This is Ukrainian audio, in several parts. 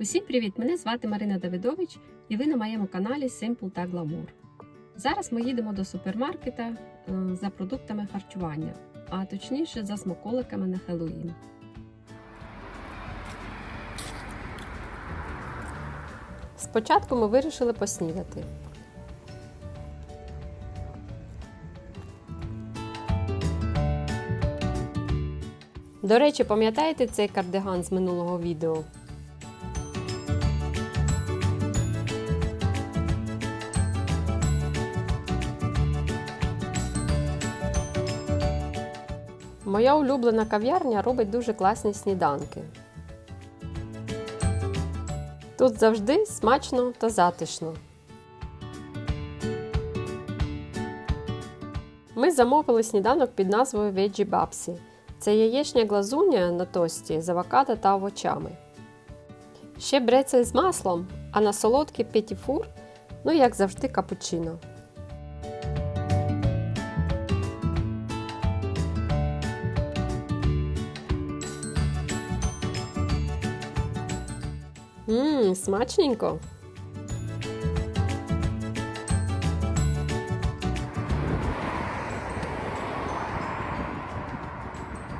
Усім привіт! Мене звати Марина Давидович і ви на моєму каналі Simple та Glamour. Зараз ми їдемо до супермаркета е, за продуктами харчування, а точніше за смаколиками на Хеллоуін. Спочатку ми вирішили поснідати. До речі, пам'ятаєте цей кардиган з минулого відео? Моя улюблена кав'ярня робить дуже класні сніданки. Тут завжди смачно та затишно. Ми замовили сніданок під назвою Veggie Babsі. Це яєчня глазуня на тості з авокадо та овочами. Ще брецель з маслом, а на солодкий петіфур, ну як завжди, капучино. Ммм, смачненько.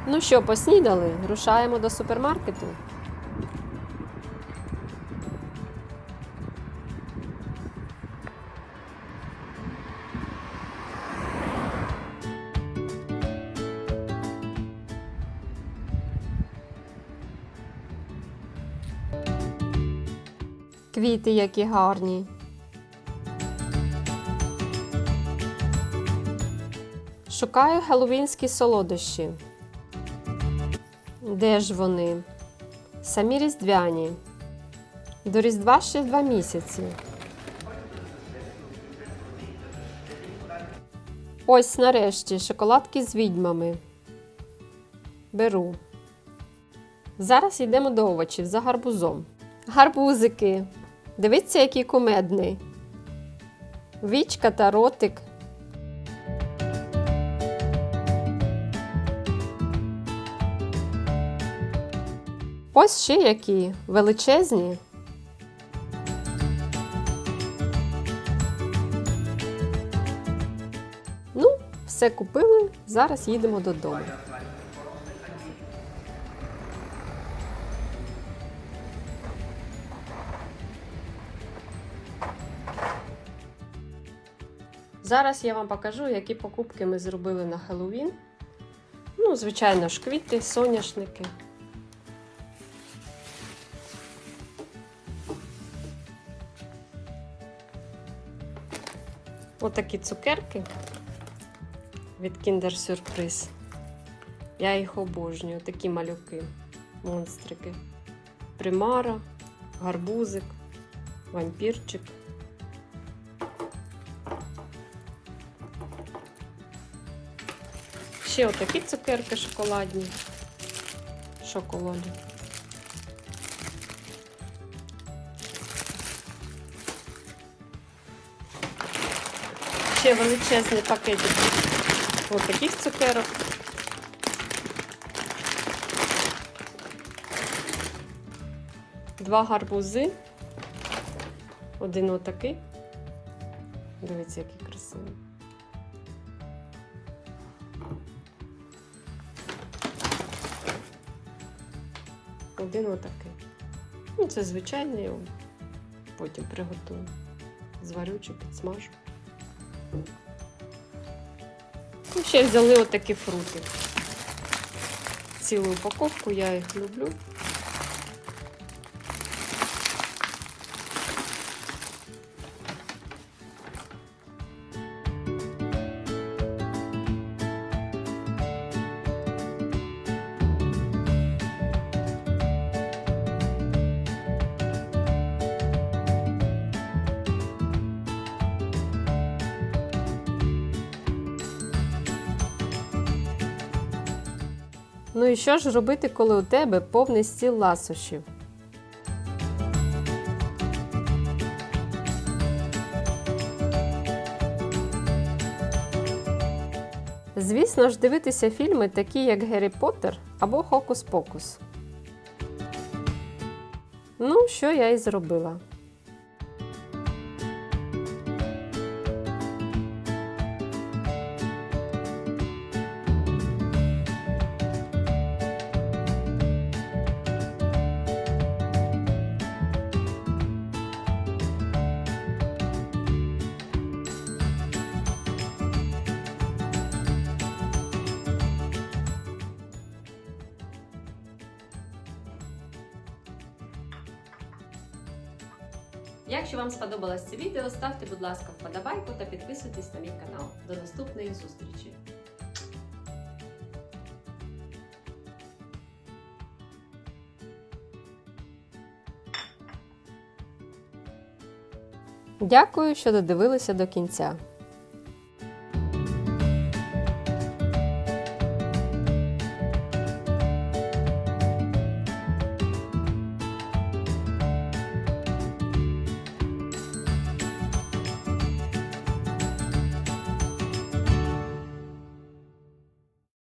Ну що, поснідали? Рушаємо до супермаркету. Квіти які гарні. Шукаю хеллоуінські солодощі. Де ж вони? Самі різдвяні. До Різдва ще два місяці. Ось нарешті шоколадки з відьмами. Беру. Зараз йдемо до овочів за гарбузом. Гарбузики. Дивіться, який кумедний. Вічка та ротик. Ось ще які величезні. Ну, все купили. Зараз їдемо додому. Зараз я вам покажу, які покупки ми зробили на Хеллоуін. Ну, звичайно ж, квіти, соняшники. Отакі цукерки від Kinder Surprise. Я їх обожнюю, такі малюки, монстрики. Примара, гарбузик, вампірчик. Ще отакі цукерки шоколадні. Шоколаді. Ще величезний пакетик ось таких цукерок. Два гарбузи. Один отакий. Дивіться, який Один отакий. Ну, це звичайний, потім приготую. Зварю чи підсмажу. І ще взяли отакі фрукти. Цілу упаковку, я їх люблю. Ну і що ж робити, коли у тебе повний стіл ласощів? Звісно ж, дивитися фільми, такі як Геррі Поттер або Хокус Покус. Ну, що я і зробила. Якщо вам сподобалось це відео, ставте, будь ласка, вподобайку та підписуйтесь на мій канал. До наступної зустрічі! Дякую, що додивилися до кінця.